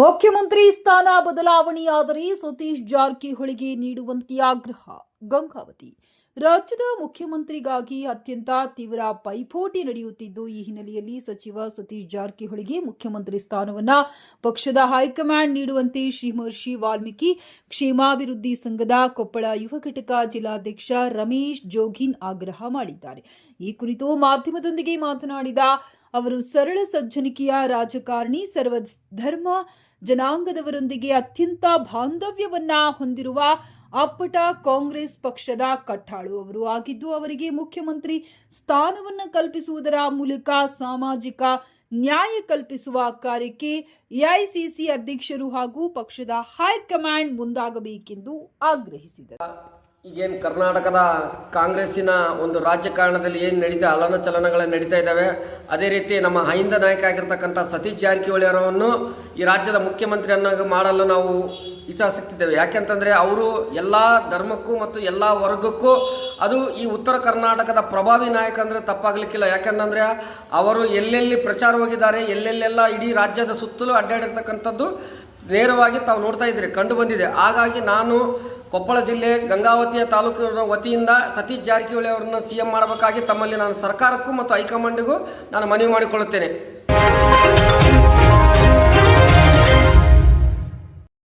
ಮುಖ್ಯಮಂತ್ರಿ ಸ್ಥಾನ ಬದಲಾವಣೆಯಾದರೆ ಸತೀಶ್ ಜಾರಕಿಹೊಳಿಗೆ ನೀಡುವಂತೆ ಆಗ್ರಹ. ಗಂಗಾವತಿ. ರಾಜ್ಯದ ಮುಖ್ಯಮಂತ್ರಿಗಾಗಿ ಅತ್ಯಂತ ತೀವ್ರ ಪೈಪೋಟಿ ನಡೆಯುತ್ತಿದ್ದು, ಈ ಹಿನ್ನೆಲೆಯಲ್ಲಿ ಸಚಿವ ಸತೀಶ್ ಜಾರಕಿಹೊಳಿಗೆ ಮುಖ್ಯಮಂತ್ರಿ ಸ್ಥಾನವನ್ನ ಪಕ್ಷದ ಹೈಕಮಾಂಡ್ ನೀಡುವಂತೆ ಶ್ರೀ ಮಹರ್ಷಿ ವಾಲ್ಮೀಕಿ ಕ್ಷೇಮಾಭಿವೃದ್ಧಿ ಸಂಘದ ಕೊಪ್ಪಳ ಯುವ ಘಟಕ ಜಿಲ್ಲಾಧ್ಯಕ್ಷ ರಮೇಶ್ ಜೋಗಿನ್ ಆಗ್ರಹ ಮಾಡಿದ್ದಾರೆ. ಈ ಕುರಿತು ಮಾಧ್ಯಮದೊಂದಿಗೆ ಮಾತನಾಡಿದ ಅವರು ಸರಳ ಸಜ್ಜನಿಕೆಯ ರಾಜಕಾರಣಿ ಸರ್ವ ಧರ್ಮ ಜನಾಂಗದವರೊಂದಿಗೆ ಅತ್ಯಂತ ಬಾಂಧವ್ಯವನ್ನ ಹೊಂದಿರುವ ಅಪ್ಪಟ ಕಾಂಗ್ರೆಸ್ ಪಕ್ಷದ ಕಟ್ಟಾಳು ಅವರು ಆಗಿದ್ದು ಅವರಿಗೆ ಮುಖ್ಯಮಂತ್ರಿ ಸ್ಥಾನವನ್ನು ಕಲ್ಪಿಸುವುದರ ಮೂಲಕ ಸಾಮಾಜಿಕ ನ್ಯಾಯ ಕಲ್ಪಿಸುವ ಕಾರ್ಯಕ್ಕೆ ಎಐಸಿಸಿ ಅಧ್ಯಕ್ಷರು ಹಾಗೂ ಪಕ್ಷದ ಹೈಕಮಾಂಡ್ ಮುಂದಾಗಬೇಕೆಂದು ಆಗ್ರಹಿಸಿದರು. ಈಗೇನು ಕರ್ನಾಟಕದ ಕಾಂಗ್ರೆಸ್ಸಿನ ಒಂದು ರಾಜಕಾರಣದಲ್ಲಿ ಏನು ನಡೀತ ಅಲನ ಚಲನಗಳು ನಡೀತಾ ಇದ್ದಾವೆ, ಅದೇ ರೀತಿ ನಮ್ಮ ಹೈಂದ ನಾಯಕ ಆಗಿರ್ತಕ್ಕಂಥ ಸತೀಶ್ ಜಾರಕಿಹೊಳಿ ಅವರನ್ನು ಈ ರಾಜ್ಯದ ಮುಖ್ಯಮಂತ್ರಿಯನ್ನಾಗಿ ಮಾಡಲು ನಾವು ಇಚ್ಛಾಸಕ್ತಿದ್ದೇವೆ ಯಾಕೆಂತಂದರೆ ಅವರು ಎಲ್ಲ ಧರ್ಮಕ್ಕೂ ಮತ್ತು ಎಲ್ಲ ವರ್ಗಕ್ಕೂ ಅದು ಈ ಉತ್ತರ ಕರ್ನಾಟಕದ ಪ್ರಭಾವಿ ನಾಯಕ ಅಂದರೆ ತಪ್ಪಾಗಲಿಕ್ಕಿಲ್ಲ. ಯಾಕೆಂದರೆ ಅವರು ಎಲ್ಲೆಲ್ಲಿ ಪ್ರಚಾರ ಹೋಗಿದ್ದಾರೆ, ಎಲ್ಲೆಲ್ಲೆಲ್ಲ ಇಡೀ ರಾಜ್ಯದ ಸುತ್ತಲೂ ಅಡ್ಡಾಡಿರ್ತಕ್ಕಂಥದ್ದು ನೇರವಾಗಿ ತಾವು ನೋಡ್ತಾ ಇದ್ದೀರಿ, ಕಂಡು ಬಂದಿದೆ. ಹಾಗಾಗಿ ನಾನು ಕೊಪ್ಪಳ ಜಿಲ್ಲೆ ಗಂಗಾವತಿಯ ತಾಲೂಕಿನ ವತಿಯಿಂದ ಸತೀಶ್ ಜಾರಕಿಹೊಳಿ ಅವರನ್ನು ಸಿ ಎಂ ಮಾಡಬೇಕಾಗಿ ತಮ್ಮಲ್ಲಿ ನಾನು ಸರ್ಕಾರಕ್ಕೂ ಮತ್ತು ಹೈಕಮಾಂಡಿಗೂ ನಾನು ಮನವಿ ಮಾಡಿಕೊಳ್ಳುತ್ತೇನೆ.